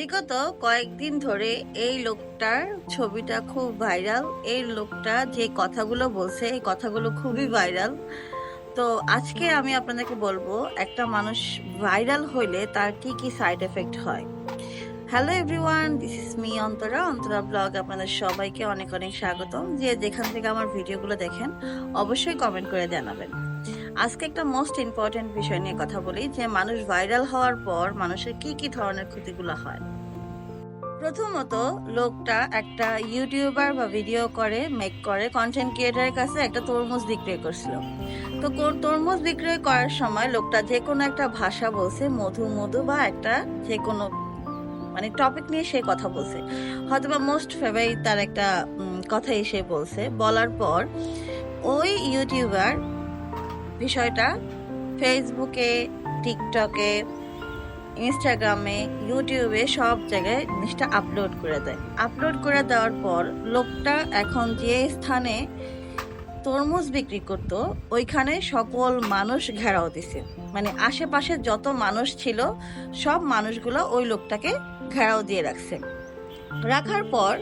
বিগত কয়েকদিন ধরে এই লোকটার ছবিটা খুব ভাইরাল। এই লোকটা যে কথাগুলো বলছে, এই কথাগুলো খুবই ভাইরাল। তো আজকে আমি আপনাদেরকে বলব, একটা মানুষ ভাইরাল হইলে তার কি কি সাইড এফেক্ট হয়? Hello everyone, this is me, Antara. Antara blog আপনাদের সবাইকে অনেক অনেক স্বাগতম। যে যেখান থেকে আমার ভিডিওগুলো দেখেন, অবশ্যই কমেন্ট করে জানাবেন। আজকে একটা মোস্ট ইম্পর্টেন্ট বিষয় নিয়ে কথা বলি যে মানুষ ভাইরাল হওয়ার পর মানুষের কি কি ধরনের ক্ষতিগুলো হয়। প্রথমত লোকটা একটা ইউটিউবার বা ভিডিও করে মেক করে কন্টেন্ট ক্রিয়েটারের কাছে একটা তরমুজ বিক্রয় করছিল। তো তরমুজ বিক্রয় করার সময় লোকটা যে কোনো একটা ভাষা বলছে মধু মধু বা একটা যে কোনো মানে টপিক নিয়ে সে কথা বলছে। হয়তো বা মোস্ট ফেভারিট তার একটা উম, কথাই সে বলছে। বলার পর ওই ইউটিউবার বিষয়টা ফেসবুকে টিকটকে ইনস্টাগ্রামে ইউটিউবে সব জায়গায় জিনিসটা আপলোড করে দেয়। আপলোড করে দেওয়ার পর লোকটা এখন যে স্থানে তরমুজ বিক্রি করতো, ওইখানে সকল মানুষ ঘেরাও দিছে। মানে আশেপাশে যত মানুষ ছিল, সব মানুষগুলো ওই লোকটাকে ঘেরাও দিয়ে রাখছে। রাখার পর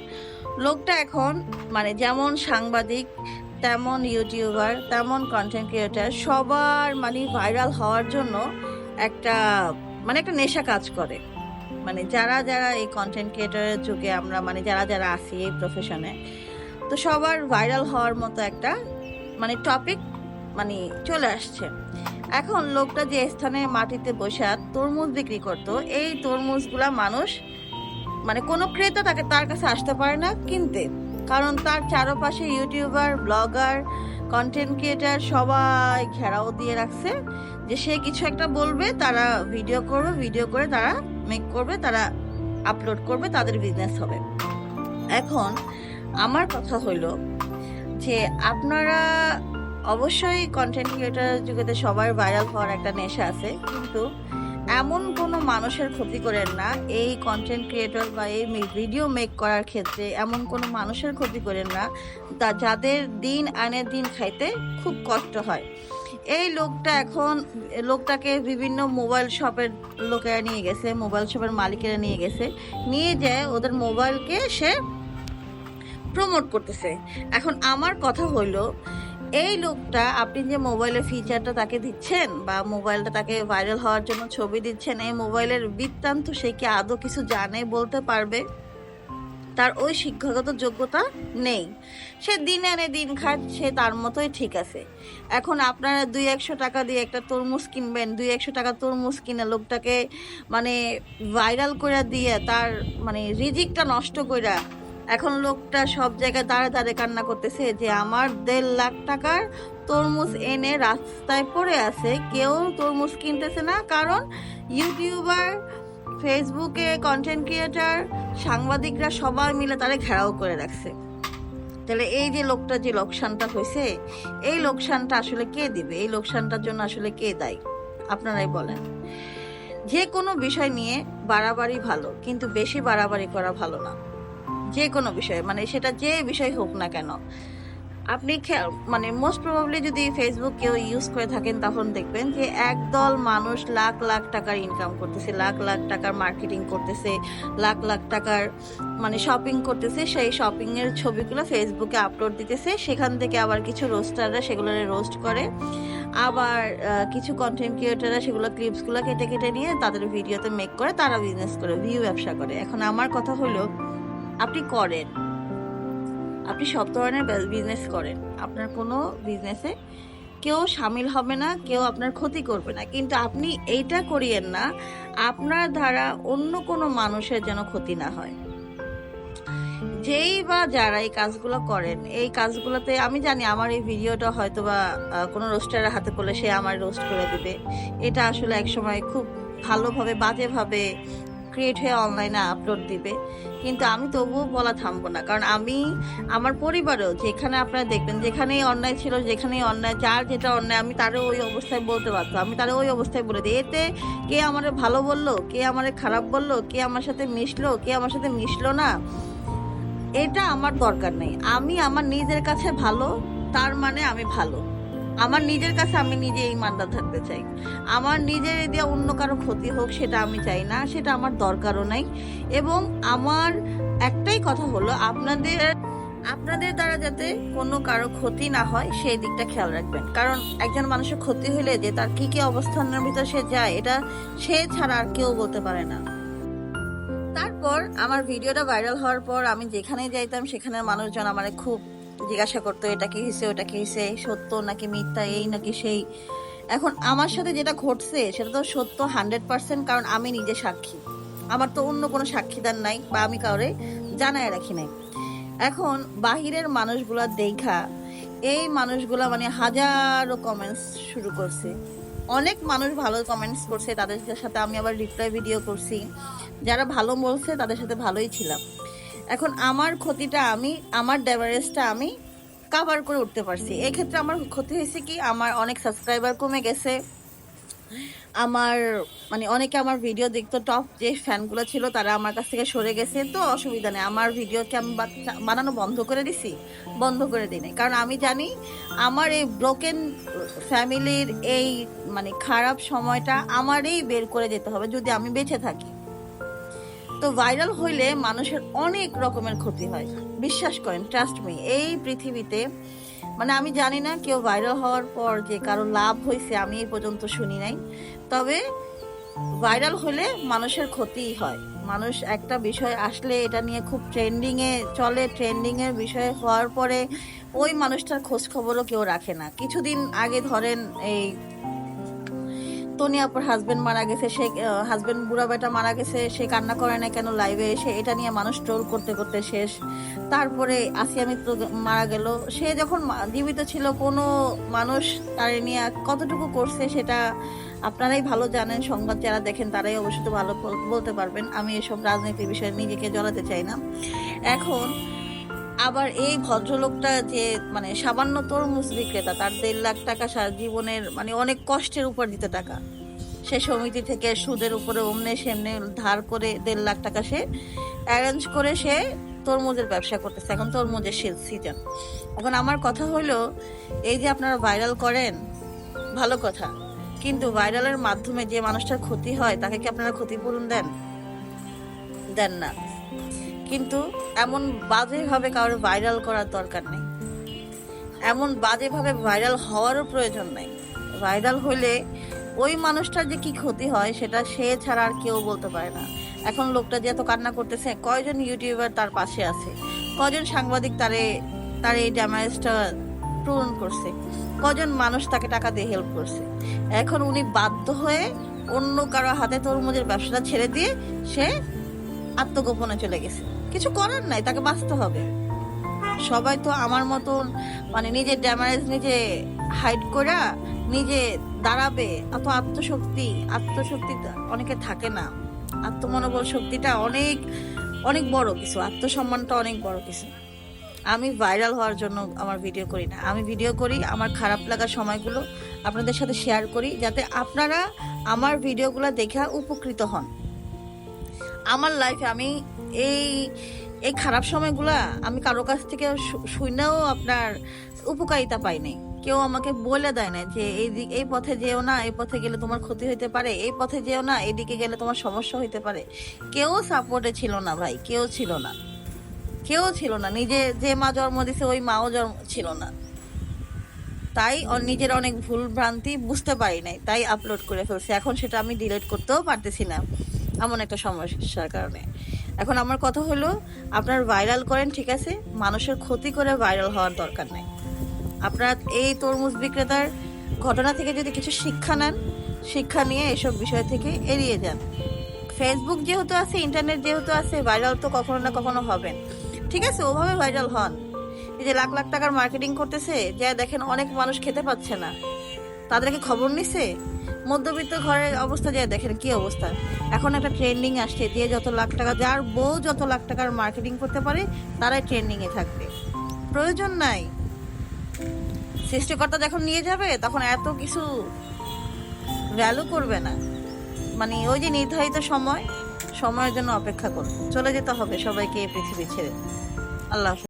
লোকটা এখন মানে যেমন সাংবাদিক তেমন ইউটিউবার, তেমন কন্টেন্ট ক্রিয়েটার সবার মানে ভাইরাল হওয়ার জন্য একটা মানে একটা নেশা কাজ করে। মানে যারা যারা এই কন্টেন্ট ক্রিয়েটারের যুগে আমরা মানে যারা যারা আছি এই প্রফেশনে তো সবার ভাইরাল হওয়ার মতো একটা মানে টপিক মানে চলে আসছে। এখন লোকটা যে স্থানে মাটিতে বসে তরমুজ বিক্রি করতো, এই তরমুজগুলা মানুষ মানে কোনো ক্রেতা তাকে, তার কাছে আসতে পারে না, কিনতে। কারণ তার চারপাশে ইউটিউবার, ব্লগার কন্টেন্ট ক্রিয়েটার সবাই ঘেরাও দিয়ে রাখছে যে সে কিছু একটা বলবে, তারা ভিডিও করবে ভিডিও করে তারা মেক করবে, তারা আপলোড করবে, তাদের বিজনেস হবে। এখন আমার কথা হইল যে আপনারা অবশ্যই কন্টেন্ট ক্রিয়েটার যুগেতে সবার ভাইরাল হওয়ার একটা নেশা আছে, কিন্তু এমন কোনো মানুষের ক্ষতি করেন না, এই কন্টেন্ট ক্রিয়েটর বা এই ভিডিও মেক করার ক্ষেত্রে এমন কোনো মানুষের ক্ষতি করেন না, তা যাদের দিন আনে দিন খাইতে খুব কষ্ট হয়। এই লোকটা এখন, লোকটাকে বিভিন্ন মোবাইল শপের লোকেরা নিয়ে গেছে মোবাইল শপের মালিকেরা নিয়ে গেছে, নিয়ে যায় ওদের মোবাইলকে সে প্রমোট করতেছে। এখন আমার কথা হইল এই লোকটা আপনি যে মোবাইলের ফিচারটা তাকে দিচ্ছেন বা মোবাইলটা তাকে ভাইরাল হওয়ার জন্য ছবি দিচ্ছেন, এই মোবাইলের বৃত্তান্ত সে কি আদৌ কিছু জানে, বলতে পারবে? তার ওই শিক্ষাগত যোগ্যতা নেই। সে দিন আনে দিন খায়, সে তার মতোই ঠিক আছে। এখন আপনারা দুই একশো টাকা দিয়ে একটা তরমুজ কিনবেন, দুই একশো টাকা তরমুজ কিনে লোকটাকে মানে ভাইরাল করে দিয়ে তার মানে রিজিকটা নষ্ট কইরা এখন লোকটা সব জায়গায় দাঁড়ে দাঁড়ে কান্না করতেছে যে আমার দেড় লাখ টাকার তরমুজ এনে রাস্তায় পড়ে আছে। কেউ তরমুজ কিনতেছে না, কারণ ইউটিউবার, ফেসবুকে কন্টেন্ট ক্রিয়েটার সাংবাদিকরা সবাই মিলে তারা ঘেরাও করে রাখছে। তাহলে এই যে লোকটা যে লোকসানটা হয়েছে, এই লোকসানটা আসলে কে দিবে? এই লোকসানটার জন্য আসলে কে দায়ী? আপনারাই বলেন। যে কোনো বিষয় নিয়ে বাড়াবাড়ি ভালো, কিন্তু বেশি বাড়াবাড়ি করা ভালো না। যে কোনো বিষয়ে মানে সেটা যে বিষয় হোক না কেন। আপনি মানে মোস্ট প্রবাবলি যদি ফেসবুক কেউ ইউজ করে থাকেন, তখন দেখবেন যে একদল মানুষ লাখ লাখ টাকার ইনকাম করতেছে, লাখ লাখ টাকার মার্কেটিং করতেছে, লাখ লাখ টাকার মানে শপিং করতেছে, সেই শপিং এর ছবিগুলো ফেসবুকে আপলোড দিতেছে, সেখান থেকে আবার কিছু রোস্টাররা সেগুলো রোস্ট করে, আবার কিছু কন্টেন্ট ক্রিয়েটাররা সেগুলো ক্লিপসগুলো কেটে কেটে নিয়ে তাদের ভিডিওতে মেক করে তারা বিজনেস করে ভিউ ব্যবসা করে। এখন আমার কথা হলো আপনি করেন। আপনি সব ধরনের বিজনেস করেন। আপনার কোনো বিজনেসে কেউ সামিল হবে না, কেউ আপনার ক্ষতি করবে না। কিন্তু আপনি এইটা করিয়েন না, আপনার দ্বারা অন্য কোনো মানুষের যেন ক্ষতি না হয়। যেই বা যারা এই কাজগুলো করেন, এই কাজগুলোতে আমি জানি আমার এই ভিডিওটা হয়তো বা কোনো রোস্টারের হাতে পড়লে সে আমার রোস্ট করে দেবে। এটা আসলে একসময় খুব ভালোভাবে, বাজেভাবে ক্রিয়েট হয়ে অনলাইনে আপলোড দিবে। কিন্তু আমি তবুও বলা থামবো না। কারণ আমি, আমার পরিবারেও যেখানে আপনারা দেখবেন, যেখানেই অন্যায় ছিল, যেখানেই অন্যায়, যার যেটা অন্যায়, আমি তারও ওই অবস্থায় বলতে পারতো আমি তারও ওই অবস্থায় বলে দিই। এতে কে আমার ভালো বলল, কে আমার খারাপ বলল, কে আমার সাথে মিশলো, কে আমার সাথে মিশলো না, এটা আমার দরকার নেই। আমি আমার নিজের কাছে ভালো, তার মানে আমি ভালো। আমার নিজের কাছে আমি নিজে ইমানদার থাকতে চাই। আমার নিজের দিয়ে অন্য কারও ক্ষতি হোক, সেটা আমি চাই না, সেটা আমার দরকারও নাই। এবং আমার একটাই কথা হলো, আপনাদের আপনাদের দ্বারা যাতে কোনো কারও ক্ষতি না হয়, সেই দিকটা খেয়াল রাখবেন। কারণ একজন মানুষের ক্ষতি হলে যে তার কি কি অবস্থানের ভিতর সে যায়, এটা সে ছাড়া আর কেউ বলতে পারে না। তারপর আমার ভিডিওটা ভাইরাল হওয়ার পর আমি যেখানে যাইতাম সেখানে মানুষজন আমার খুব জিজ্ঞাসা করতো, এটা কি হয়েছে ওটা কি হয়েছে সত্য নাকি মিথ্যা? এই নাকি সেই? এখন আমার সাথে যেটা ঘটছে, সেটা তো সত্য হান্ড্রেড পার্সেন্ট, কারণ আমি নিজে সাক্ষী। আমার তো অন্য কোনো সাক্ষীদার নাই, বা আমি কাউরে জানায় রাখি নাই। এখন বাহিরের মানুষগুলা দেখা, এই মানুষগুলা মানে হাজারো কমেন্টস শুরু করছে। অনেক মানুষ ভালো কমেন্টস করছে, তাদের সাথে আমি আবার রিপ্লাই ভিডিও করছি। যারা ভালো বলছে, তাদের সাথে ভালোই ছিলাম। এখন আমার ক্ষতিটা আমি, আমার ড্যাভারেজটা আমি কাভার করে উঠতে পারছি। এক্ষেত্রে আমার ক্ষতি হয়েছে কি, আমার অনেক সাবস্ক্রাইবার কমে গেছে। আমার মানে অনেকে আমার ভিডিও দেখতো টপ যে ফ্যানগুলো ছিল, তারা আমার কাছ থেকে সরে গেছে। তো অসুবিধা নেই, আমার ভিডিওকে আমি বানানো বন্ধ করে দিছি, বন্ধ করে দিই নাই। কারণ আমি জানি, আমার এই ব্রোকেন ফ্যামিলির এই মানে খারাপ সময়টা আমারই বের করে যেতে হবে, যদি আমি বেঁচে থাকি। তো ভাইরাল হইলে মানুষের অনেক রকমের ক্ষতি হয়। বিশ্বাস করেন ট্রাস্ট মি এই পৃথিবীতে মানে আমি জানি না কেউ ভাইরাল হওয়ার পর যে কারও লাভ হয়েছে আমি এই পর্যন্ত শুনি নাই। তবে ভাইরাল হলে মানুষের ক্ষতিই হয়। মানুষ একটা বিষয় আসলে এটা নিয়ে খুব ট্রেন্ডিংয়ে চলে ট্রেন্ডিংয়ের বিষয় হওয়ার পরে ওই মানুষটার খোঁজ খবরও কেউ রাখে না। কিছুদিন আগে ধরেন এই তনি আপুর হাজবেন্ড মারা গেছে, সে হাজবেন্ড বুড়া বেটা মারা গেছে, সে কান্না করে না কেন লাইভে এসে এটা নিয়ে মানুষ ট্রোল করতে করতে শেষ। তারপরে আসিয়া মিত্র মারা গেল। সে যখন জীবিত ছিল, কোনো মানুষ তার নিয়ে কতটুকু করছে সেটা আপনারাই ভালো জানেন, সংবাদ যারা দেখেন তারাই অবশ্যই ভালো বলতে পারবেন। আমি এসব রাজনীতির বিষয়ে নিজেকে জড়াতে চাই না। এখন আবার এই ভদ্রলোকটা যে মানে সামান্য তরমুজ বিক্রেতা তার দেড় লাখ টাকা সারা জীবনের মানে অনেক কষ্টের উপর দিতে টাকা। সে সমিতি থেকে সুদের উপরে অমনে সেমনে ধার করে দেড় লাখ টাকা সে অ্যারেঞ্জ করে সে তরমুজের ব্যবসা করতেছে, এখন তরমুজের সিজন এখন আমার কথা হলো, এই যে আপনারা ভাইরাল করেন, ভালো কথা, কিন্তু ভাইরালের মাধ্যমে যে মানুষটার ক্ষতি হয়, তাকে কি আপনারা ক্ষতিপূরণ দেন? দেন না। কিন্তু এমন বাজেভাবে কারোর ভাইরাল করার দরকার নেই। এমন বাজেভাবে ভাইরাল হওয়ারও প্রয়োজন নেই। ভাইরাল হলে ওই মানুষটার যে কি ক্ষতি হয় সেটা সে ছাড়া আর কেউ বলতে পারে না। এখন লোকটা যে এত কান্না করতেছে, কয়জন ইউটিউবার তার পাশে আছে? কজন সাংবাদিক তারে, তার এই ড্যামেজটা পূরণ করছে? কজন মানুষ তাকে টাকা দিয়ে হেল্প করছে? এখন উনি বাধ্য হয়ে অন্য কারও হাতে তরমুজের ব্যবসাটা ছেড়ে দিয়ে সে আত্মগোপনে চলে গেছে। কিছু করার নাই, তাকে বাঁচতে হবে। সবাই তো আমার মতন মানে নিজের ড্যামারেজ নিজে হাইড করা নিজে দাঁড়াবে। এত আত্মশক্তি আত্মশক্তি অনেকে থাকে না। আত্মমনোবল শক্তিটা অনেক অনেক বড় কিছু, আত্মসম্মানটা অনেক বড় কিছু। আমি ভাইরাল হওয়ার জন্য আমার ভিডিও করি না। আমি ভিডিও করি আমার খারাপ লাগার সময়গুলো আপনাদের সাথে শেয়ার করি যাতে আপনারা আমার ভিডিওগুলো দেখে উপকৃত হন। আমার লাইফে আমি এই এই খারাপ সময়গুলা আমি কারও কাছ থেকে শুনেও আপনার উপকারিতা পাই নাই কেউ আমাকে বলে দেয় না যে এই দিক, এই পথে যেও না, এই পথে গেলে তোমার ক্ষতি হইতে পারে, এই পথে যেও না, এদিকে গেলে তোমার সমস্যা হইতে পারে। কেউ সাপোর্টে ছিল না ভাই, কেউ ছিল না। কেউ ছিল না, নিজে যে মা জন্ম দিছে, ওই মাও জন্ম ছিল না। তাই নিজের অনেক ভুল ভ্রান্তি বুঝতে পারি নাই, তাই আপলোড করে ফেলছি। এখন সেটা আমি ডিলিট করতেও পারতেছি না, এমন একটা সমস্যার কারণে। এখন আমার কথা হলো, আপনার ভাইরাল করেন, ঠিক আছে? মানুষের ক্ষতি করে ভাইরাল হওয়ার দরকার নেই। আপনার এই তরমুজ বিক্রেতার ঘটনা থেকে যদি কিছু শিক্ষা নেন, শিক্ষা নিয়ে এসব বিষয় থেকে এড়িয়ে যান। ফেসবুক যেহেতু আছে ইন্টারনেট যেহেতু আছে ভাইরাল তো কখনো না কখনো হবেন ঠিক আছে, ওভাবে ভাইরাল হন। এই যে লাখ লাখ টাকার মার্কেটিং করতেছে, যা দেখেন অনেক মানুষ খেতে পাচ্ছে না। তাদেরকে খবর নিছে? মধ্যবিত্ত ঘরের অবস্থা যা দেখেন কি অবস্থা। এখন একটা ট্রেন্ডিং আসছে, যে যত লাখ টাকা, যার বউ যত লাখ টাকার মার্কেটিং করতে পারে, তারাই ট্রেন্ডিং এ থাকবে। প্রয়োজন নাই। সৃষ্টিকর্তা যখন নিয়ে যাবে, তখন এত কিছু ভ্যালু করবে না। মানে ওই যে নির্ধারিত সময়, সময়ের জন্য অপেক্ষা করবে। চলে যেতে হবে সবাইকে এই পৃথিবী ছেড়ে। আল্লাহ